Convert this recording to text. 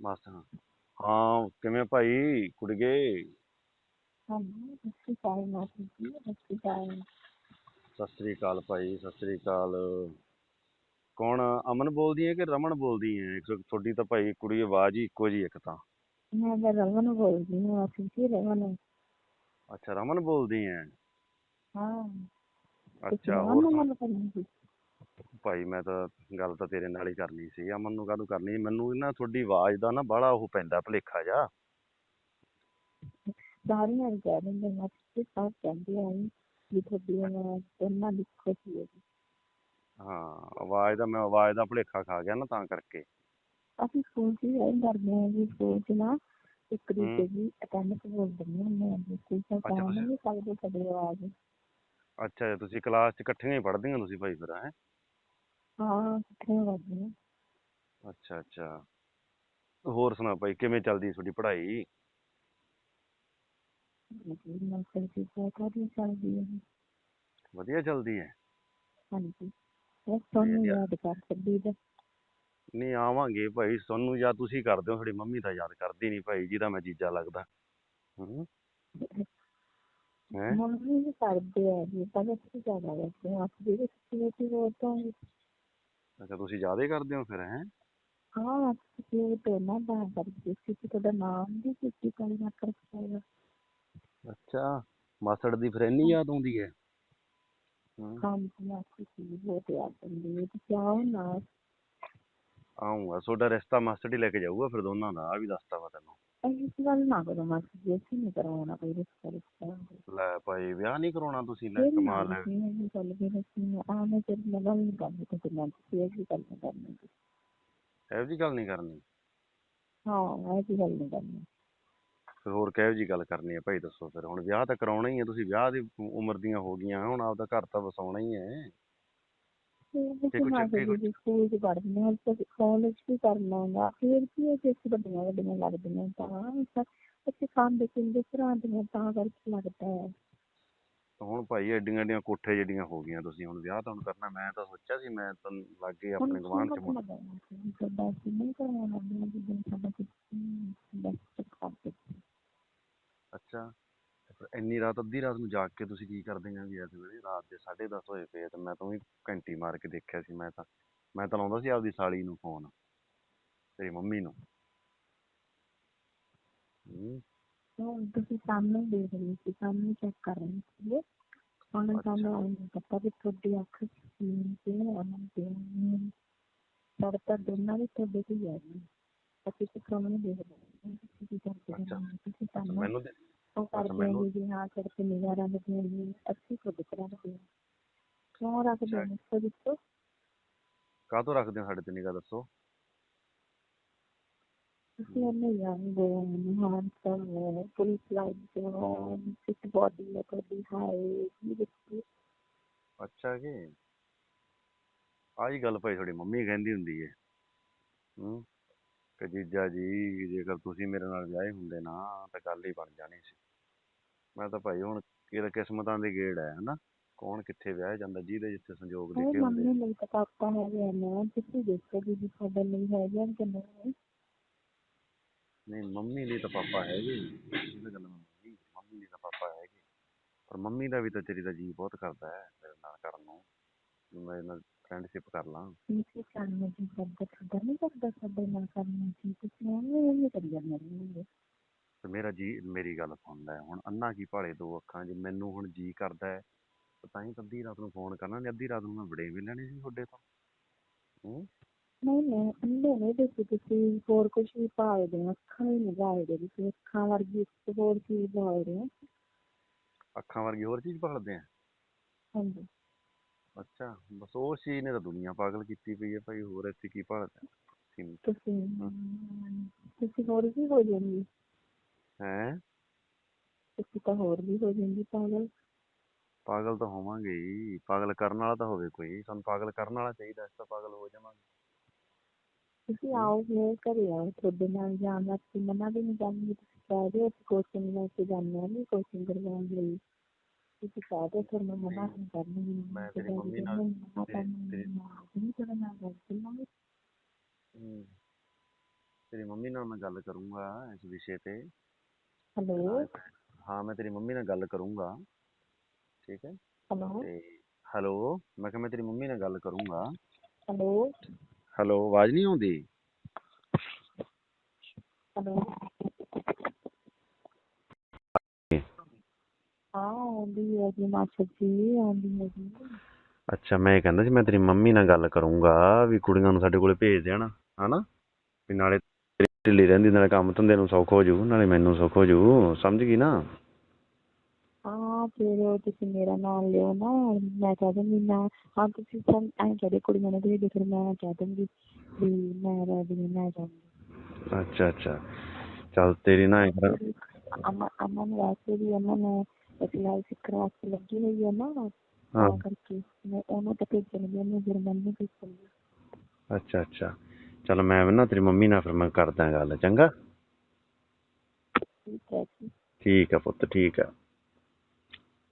ਬਸ ਹਾਂ। ਹਾਂ ਕਿਵੇਂ ਭਾਈ? ਕੁੜੀਏ ਹਾਂਜੀ ਸਤਿ ਸ਼੍ਰੀ ਅਕਾਲ ਮਾਸੀ ਜੀ ਸਤਿ ਸ਼੍ਰੀ ਅਕਾਲ। ਸਤਿ ਸ੍ਰੀ ਅਕਾਲ ਭਾਈ ਸਤਿ ਸ੍ਰੀ ਅਕਾਲ। ਕੌਣ ਅਮਨ ਬੋਲਦੀ ਹੈ ਕਿ ਰਮਨ ਬੋਲਦੀ ਹੈ? ਇੱਕ ਤੁਹਾਡੀ ਤਾਂ ਭਾਈ ਕੁੜੀ ਆਵਾਜ਼ ਹੀ ਇੱਕੋ ਜੀ ਇੱਕ ਤਾਂ। ਮੈਂ ਤਾਂ ਰਮਨ ਬੋਲਦੀ ਹਾਂ ਮਾਸੀ ਜੀ ਰਮਨ। ਅੱਛਾ ਰਮਨ ਬੋਲਦੀ ਹੈ? ਹਾਂ। ਅੱਛਾ ਰਮਨ ਹੋਰ ਨੂੰ ਸੁਣਾ। ਮਨ ਕਰਨੀ ਸੀ ਭਾਈ ਮੈਂ ਤਾਂ ਗੱਲ ਤਾਂ ਤੇਰੇ ਨਾਲ ਹੀ ਕਰਨੀ ਸੀ ਅਮਨ ਨੂੰ ਕਾਹਨੂੰ ਕਰਨੀ ਮੈਨੂੰ ਨਾ ਤੁਹਾਡੀ ਆਵਾਜ਼ ਦਾ ਨਾ ਬੜਾ ਉਹ ਪੈਂਦਾ ਭੁਲੇਖਾ ਜਾ ਸਾਰੀਆਂ ਹੀ ਕਹਿੰਦੇ ਆ ਵੀ ਤੁਹਾਡੀ ਆਵਾਜ਼ ਦੀ ਇੱਕੋ ਜਿਹੀ ਹੈ ਜੀ। ਹਾਂ ਆਵਾਜ਼ ਦਾ ਮੈਂ ਆਵਾਜ਼ ਦਾ ਭੁਲੇਖਾ ਖਾ ਗਿਆ ਨਾ ਤਾਂ ਕਰਕੇ। ਅਸੀਂ ਸਕੂਲ 'ਚ ਵੀ ਇਹ ਕਰਦੇ ਜੀ ਸਕੂਲ 'ਚ ਨਾ ਇੱਕ। ਦੂਜੇ ਦੀ ਅਟੈਂਡੈਂਸ ਬੋਲ ਦਿੰਦੇ ਹੁੰਦੇ 'ਚ ਅੱਛਾ, ਕਹਿ ਤੁਸੀਂ- ਨਹੀਂ ਸਕਦੇ ਤੁਹਾਡੀ ਆਵਾਜ਼। ਅੱਛਾ ਤੁਸੀਂ ਕਲਾਸ 'ਚ ਇਕੱਠੀਆਂ ਹੀ ਪੜ੍ਹਦੀਆਂ ਤੁਸੀਂ ਭਾਈ ਫਿਰ ਹੈਂ? ਹਾਂ ਅੱਛਾ ਅੱਛਾ। ਹੋਰ ਸੁਣਾ ਭਾਈ ਕਿਵੇਂ ਚੱਲਦੀ ਤੁਹਾਡੀ ਪੜ੍ਹਾਈ? ਜੀ ਜੀ ਵਧੀਆ ਚੱਲਦੀ ਹੈ। ਜੀ। ਵਧੀਆ ਚੱਲਦੀ ਹੈ? ਹਾਂਜੀ ਬਸ ਤੁਹਾਨੂੰ ਵਧੀਆ। ਯਾਦ ਕਰ ਛੱਡੀ ਦਾ ਨਹੀਂ ਆਵਾਂਗੇ ਭਾਈ ਤੁਹਾਨੂੰ ਜਾਂ ਤੁਸੀਂ ਕਰਦੇ ਹੋ ਤੁਹਾਡੀ ਮੰਮੀ ਤਾਂ ਯਾਦ ਕਰਦੀ ਨਹੀਂ ਭਾਈ ਜਿਹਦਾ ਮੈਂ ਜੀਜਾ ਲੱਗਦਾ। ਹੂੰ। ਹੈਂ? ਮੰਮੀ ਵੀ ਕਰਦੇ ਆ ਜੀ ਪਰ ਅਸੀਂ ਜ਼ਿਆਦਾ ਕਰਦੇ ਹਾਂ ਆਪ ਜੀ ਵੀ ਬੋਲਦੇ ਹਾਂ ਅੱਛਾ ਤੁਸੀਂ ਜ਼ਿਆਦਾ ਹੀ ਕਰਦੇ ਹੋ ਫਿਰ ਹੈਂ? ਹਾਂ ਤੋਂ ਨਾ ਬਾਹਰ ਕਰਦੇ ਸੀ ਕਿ ਤੁਹਾਡਾ ਨਾਮ ਵੀ ਕਿੱਤੀ ਕਾਲੀ ਨਾ ਕਰ ਪਾਏਗਾ ਅੱਛਾ ਮਾਸੜ ਦੀ ਫਿਰ ਇੰਨੀ ਯਾਦ ਆਉਂਦੀ ਹੈ? ਹੂੰ। ਹਾਂ ਜੀ ਬਹੁਤ ਯਾਦ ਆਉਂਦੀ ਹੈ ਤੁਸੀਂ ਆਓ ਨਾ ਆਉਂਗਾ ਤੁਹਾਡਾ ਰਿਸ਼ਤਾ ਮਾਸੜ ਹੀ ਲੈ ਕੇ ਜਾਊਗਾ ਫਿਰ ਦੋਨਾਂ ਦਾ ਆ ਵੀ ਦੱਸਤਾ ਵਾ ਤੈਨੂੰ। ਇਸ ਗੱਲ ਨਾ ਕਰੋ ਮਾਸੀ ਜੀ ਅਸੀਂ ਨਹੀਂ ਕਰਵਾਉਣਾ ਕੋਈ ਰਿਸ਼ਤਾ ਰਿਸ਼ਤਾ। ਲੈ ਭਾਈ ਵਿਆਹ ਨਹੀਂ ਕਰਾਉਣਾ ਤੁਸੀਂ ਲੈ ਕਮਾਲ ਹੈ। ਇਹ ਗੱਲ ਫਿਰ ਅਸੀਂ ਆ ਮੈਂ ਤੇਰੇ ਨਾਲ ਗੱਲ ਨਹੀਂ ਕਰਨੀ ਤੇ ਮੈਂ ਇਹ ਵੀ ਗੱਲ ਨਹੀਂ ਕਰਨੀ। ਇਹੋ ਗੱਲ ਨਹੀਂ ਕਰਨੀ। ਹਾਂ ਇਹ ਵੀ ਗੱਲ ਨਹੀਂ ਕਰਨੀ। ਫਿਰ ਹੋਰ ਕਿਹੋ ਜੀ ਗੱਲ ਕਰਨੀ ਹੈ ਭਾਈ ਦੱਸੋ ਫਿਰ। ਹੁਣ ਵਿਆਹ ਤਾਂ ਕਰਾਉਣਾ ਹੀ ਹੈ ਤੁਸੀਂ ਵਿਆਹ ਦੀ ਉਮਰ ਦੀਆਂ ਹੋ ਗਈਆਂ ਹੁਣ ਆਪਦਾ ਘਰ ਤਾਂ ਵਸਾਉਣਾ ਹੀ ਹੈ ਫਿਰ ਤੇ ਤੁਸੀਂ ਕੁਛ ਨਾ ਅੱਗੇ ਜੀ ਸਕੂਲ ਚ ਪੜ੍ਹਦੇ ਹਾਂ ਤੇ ਕਾਲਜ ਵੀ ਕਰਨਾ ਹੁੰਦਾ ਫਿਰ ਕੀ ਹੈ ਅਸੀਂ ਵੱਡੀਆਂ ਵੱਡੀਆਂ ਲੱਗਦੀਆਂ ਤਾਂ ਅਸੀਂ ਖਾਂਦੇ ਪੀਂਦੇ ਘਰਾਂਦੀਆਂ ਤਾਂ ਕਰਕੇ ਲੱਗਦਾ ਹੈ। ਹੁਣ ਭਾਈ ਐਡੀਆਂ ਐਡੀਆਂ ਕੋਠੇ ਜਿਹੜੀਆਂ ਹੋ ਗਈਆਂ ਤੁਸੀਂ ਹੁਣ ਵਿਆਹ ਤੁਹਾਨੂੰ ਕਰਨਾ ਮੈਂ ਤਾਂ ਸੋਚਿਆ ਸੀ ਮੈਂ ਤਾਂ ਲਾਗੇ ਆਪਣੇ ਗਵਾਂਢ ਚ ਕੀ ਕਿ ਕਰਦੇ ਅੱਛਾ। ਇੰਨੀ ਰਾਤ ਅੱਧੀ ਰਾਤ ਨੂੰ ਜਾਗ ਕੇ ਤੁਸੀਂ ਕੀ ਕਰਦੇ ਆਂ ਵੀ ਇਸ ਵੇਲੇ ਰਾਤ ਦੇ 10:30 ਹੋਏ ਪਏ ਆ ਤੇ ਮੈਂ ਤਾਂ ਵੀ ਘੰਟੀ ਮਾਰ ਕੇ ਦੇਖਿਆ ਸੀ ਮੈਂ ਤਾਂ ਮੈਂ ਤਾਂ ਲਾਉਂਦਾ ਸੀ ਆਪਦੀ ਸਾਲੀ ਨੂੰ ਫੋਨ ਤੇਰੀ ਮੰਮੀ ਨੂੰ। ਹੂੰ। ਹੁਣ ਤੁਸੀਂ ਸਾਹਮਣੇ ਦੇਖ ਰਹੇ ਸੀ ਸਾਹਮਣੇ ਚੈੱਕ ਕਰ ਰਹੇ ਸੀ ਇਹ ਨਹੀਂ ਪਤਾ ਵੀ ਤੁਹਾਡੀ ਅੱਖ ਕੀ ਤੇ ਉਹਨਾਂ ਦੇ ਸਾਡੇ ਤਾਂ ਦੋਨਾਂ ਦੀ ਤੁਹਾਡੇ ਤੇ ਹੀ ਜੀ ਅਸੀਂ ਤਾਂ ਸਾਹਮਣੇ ਦੇਖ ਰਹੇ ਹਾਂ ਤੁਸੀਂ ਕਰਦੇ। ਹੋ ਤੁਸੀਂ ਦੇ- ਉਹ ਕਰਦੇ ਜੀ ਹਾਂ ਨਿਗਾਹ ਰੱਖਦੇ ਹੋ ਜੀ ਅਸੀਂ ਤੁਹਾਡੇ ਤੇ ਰੱਖਦੇ ਹਾਂ ਕਿਉਂ ਰੱਖਦੇ ਹੋ ਇਸ ਵਿੱਚ ਕਾਹਤੋਂ ਰੱਖਦੇ ਹੋ ਸਾਡੇ ਤੇ ਨਿਗਾਹ ਦੱਸੋ। ਉਹਨੇ ਹੋ ਹੋ ਫਿਟ ਬੋਡੀ ਦੇਖੀ ਅੱਛਾ ਜੀ। ਆਹੀ ਗੱਲ ਭਾਈ ਤੁਹਾਡੀ ਮੰਮੀ ਕਹਿੰਦੀ ਹੁੰਦੀ ਹੈ ਹੂੰ ਕਿ ਜੀਜਾ ਜੀ ਜੇਕਰ ਤੁਸੀਂ ਮੇਰੇ ਨਾਲ ਵਿਆਹੇ ਹੁੰਦੇ ਨਾ ਤਾਂ ਗੱਲ ਹੀ ਬਣ ਜਾਣੀ ਸੀ। ਮੈਂ ਤਾਂ ਭਾਈ ਹੁਣ ਕਿਹੜਾ ਕਿਸਮਤਾਂ ਦੇ ਗੇੜ ਹੈ ਹਨਾ? ਕੌਣ ਕਿੱਥੇ ਵਿਆਹ ਜਾਂਦਾ ਜਿਹਦੇ ਜਿੱਥੇ ਸੰਜੋਗ ਲਿਖੇ ਹੁੰਦੇ ਮੰਮੀ ਲਈ ਤਾਂ ਪਾਪਾ ਹੈਗੇ ਨੇ ਤੁਸੀਂ ਦੇਖੋ ਜੀ ਤੁਹਾਡੇ ਲਈ ਹੈਗੇ ਕਿ ਨਹੀਂ ਨਹੀਂ ਮੰਮੀ ਲਈ ਤਾਂ ਪਾਪਾ ਹੈਗੇ ਹੀ। ਇਹ ਤਾਂ ਗੱਲ ਮੈਂ ਮੰਨੀ ਮੰਮੀ ਲਈ ਤਾਂ ਪਾਪਾ ਹੈਗੇ ਪਰ ਮੰਮੀ ਦਾ ਵੀ ਤਾਂ ਤੇਰੀ ਦਾ ਜੀ ਬਹੁਤ ਕਰਦਾ ਹੈ ਮੇਰੇ ਨਾਲ ਕਰਨ ਨੂੰ। ਵੀ ਮੈਂ ਨਾਲ ਫਰੈਂਡਸ਼ਿਪ ਕਰ ਲਾਂ। ਤੁਸੀਂ ਕਰਨਾ ਜੀ ਕਰਦਾ ਤੁਹਾਡਾ ਨਹੀਂ ਕਰਦਾ ਸਾਡੇ ਨਾਲ ਕਰਨਾ ਜੀ ਤੁਸੀਂ ਐਵੇਂ ਐਵੇਂ ਕਰੀ ਜਾਂਦੇ ਰਹਿੰਦੇ ਤੇ ਮੇਰਾ ਜੀ ਮੇਰੀ ਗੱਲ ਸੁਣਦਾ ਹੈ ਹੁਣ ਅੰਨਾ ਕੀ ਭਾਲੇ ਦੋ ਅੱਖਾਂ ਜੇ ਮੈਨੂੰ ਹੁਣ ਜੀ ਕਰਦਾ ਹੈ ਤਾਂ ਤਾਂ ਹੀ ਤਾਂ ਅੱਧੀ ਰਾਤ ਨੂੰ ਫੋਨ ਕਰਨਾ ਨਹੀਂ ਅੱਧੀ ਰਾਤ ਨੂੰ ਮੈਂ ਬੜੇ ਵੀ ਲੈਣੇ ਸੀ ਤੁਹਾਡੇ ਤੋਂ। ਹੂੰ? ਨਹੀਂ ਨਹੀਂ ਅੰਡੇ ਨਹੀਂ ਦੇਖੀ ਤੁਸੀਂ ਹੋਰ ਕੁਝ ਵੀ ਭਾਲਦੇ ਹੋ ਅੱਖਾਂ ਹੀ ਨਹੀਂ ਭਾਲਦੇ ਤੁਸੀਂ ਅੱਖਾਂ ਵਰਗੀ ਇੱਕ ਹੋਰ ਚੀਜ਼ ਭਾਲਦੇ ਹੋ। ਅੱਖਾਂ ਵਰਗੀ ਹੋਰ ਚੀਜ਼ ਭਾਲਦੇ ਆ? ਹਾਂਜੀ। ਅੱਛਾ ਬਸ ਉਹ ਚੀਜ਼ ਨੇ ਤਾਂ ਦੁਨੀਆ ਪਾਗਲ ਕੀਤੀ ਪਈ ਹੈ ਭਾਈ ਹੋਰ ਇੱਥੇ ਕੀ ਭਾਲਦੇ ਤੁਸੀਂ ਤੁਸੀਂ ਹੋਰ ਵੀ ਹੋ ਜਾਂਦੀ? ਹੈ? ਤੁਸੀਂ ਤਾਂ ਹੋਰ ਵੀ ਹੋ ਜਾਂਦੀ ਪਾਗਲ। ਪਾਗਲ ਤਾਂ ਹੋਵਾਂਗੇ ਹੀ ਪਾਗਲ ਕਰਨ ਵਾਲਾ ਤਾਂ ਹੋਵੇ ਕੋਈ। ਸਾਨੂੰ ਪਾਗਲ ਕਰਨ ਵਾਲਾ ਚਾਹੀਦਾ। ਇਸ ਤਾਂ ਪਾਗਲ ਹੋ ਜਾਵਾਂਗੇ। ਤੁਸੀਂ ਆਓ ਮੇਰੇ ਘਰੇ ਆਓ ਤੁਹਾਡੇ ਨਾਲ ਜਾਣ ਵਾਸਤੇ ਮਨਾ ਵੀ ਨਹੀਂ ਕਰਾਂਗੀ ਤੁਸੀਂ ਕਹਿ ਦਿਓ ਅਸੀਂ ਕੋਚਿੰਗ ਲੈ ਕੇ ਜਾਂਦੇ ਹਾਂ ਨਹੀਂ ਕੋਚਿੰਗ ਕਰਵਾਉਣ ਲਈ। ਤੁਸੀਂ ਕਹਿ ਦਿਓ ਫਿਰ ਮੈਂ ਮਨਾ ਨਹੀਂ। ਕਰਨੀ। ਮੈਂ ਤੇਰੀ ਮੰਮੀ ਨਾਲ ਨਹੀਂ ਤੁਹਾਡੇ ਨਾਲ ਗੱਲ ਕਰਾਂਗੇ ਹੂੰ। ਤੇਰੀ ਮੰਮੀ ਨਾਲ ਮੈਂ ਗੱਲ ਕਰੂੰਗਾ ਇਸ ਵਿਸ਼ੇ ਤੇ। ਹੈਲੋ। ਹਾਂ ਮੈਂ ਤੇਰੀ ਮੰਮੀ ਨਾਲ ਗੱਲ ਕਰੂੰਗਾ। ਠੀਕ ਹੈ? ਹੈਲੋ। ਤੇ ਹੈਲੋ ਮੈਂ ਕਿਹਾ ਮੈਂ ਤੇਰੀ ਮੰਮੀ ਨਾਲ ਗੱਲ ਕਰੂੰਗਾ। ਹੈਲੋ। ਹੈਲੋ ਆਵਾਜ਼ ਨਹੀਂ ਆਉਂਦੀ? ਹੈਲੋ। ਹਾਂ ਆਉਂਦੀ ਹੈ ਜੀ ਮਾਸਟਰ ਜੀ ਆਉਂਦੀ ਹੈ ਜੀ ਅੱਛਾ ਮੈਂ ਇਹ ਕਹਿੰਦਾ ਸੀ ਮੈਂ ਤੇਰੀ ਮੰਮੀ ਨਾਲ ਗੱਲ ਕਰੂੰਗਾ ਵੀ ਕੁੜੀਆਂ ਨੂੰ ਸਾਡੇ ਕੋਲੇ ਭੇਜ ਦੇਣ ਹਨਾ? ਵੀ ਨਾਲੇ ਢਿੱਲੀ ਰਹਿੰਦੀ ਨਾਲੇ ਕੰਮ ਧੰਦੇ ਨੂੰ ਸੌਖ ਹੋ ਜੂ ਨਾਲੇ ਮੈਨੂੰ ਸੌਖ ਹੋ ਜੂ ਸਮਝ ਗਈ ਨਾ? ਹਾਂ ਫਿਰ ਤੁਸੀਂ ਮੇਰਾ ਨਾਮ ਲਿਓ ਨਾ ਮੈਂ ਕਹਿ ਦੂੰਗੀ ਮੈਂ ਹਾਂ ਤੁਸੀਂ ਤਾਂ ਐਂ ਕਹਦੇ ਕੁੜੀਆਂ ਨੂੰ ਭੇਜੋ ਫਿਰ ਮੈਂ ਕਹਿ ਦੂੰਗੀ ਵੀ ਮੈਂ ਹਾਂ, ਮੈਂ ਜਾਊਂਗੀ। ਅੱਛਾ ਅੱਛਾ। ਚੱਲ ਤੇਰੀ ਨਾ ਐਂ ਕਰ ਅਮਾ ਅਮਾ ਨੂੰ ਵੈਸੇ ਵੀ ਉਹਨਾਂ ਨੇ ਸਿਲਾਈ ਸਿੱਖਣ ਵਾਸਤੇ ਲੱਗੀ ਹੋਈ ਹੈ ਨਾ ਹਾਂ। ਕਰਕੇ। ਮੈਂ ਉਹਨੂੰ ਤਾਂ ਭੇਜਣਗੀ ਉਹਨੂੰ ਫਿਰ ਮੈਨੂੰ ਭੇਜਣਗੀ ਅੱਛਾ ਅੱਛਾ। ਚੱਲ ਮੈਂ ਵੀ ਨਾ ਤੇਰੀ ਮੰਮੀ ਨਾਲ ਫਿਰ ਮੈਂ ਕਰਦਾ ਗੱਲ ਚੰਗਾ? ਠੀਕ ਹੈ ਜੀ। ਠੀਕ ਆ ਪੁੱਤ ਠੀਕ ਆ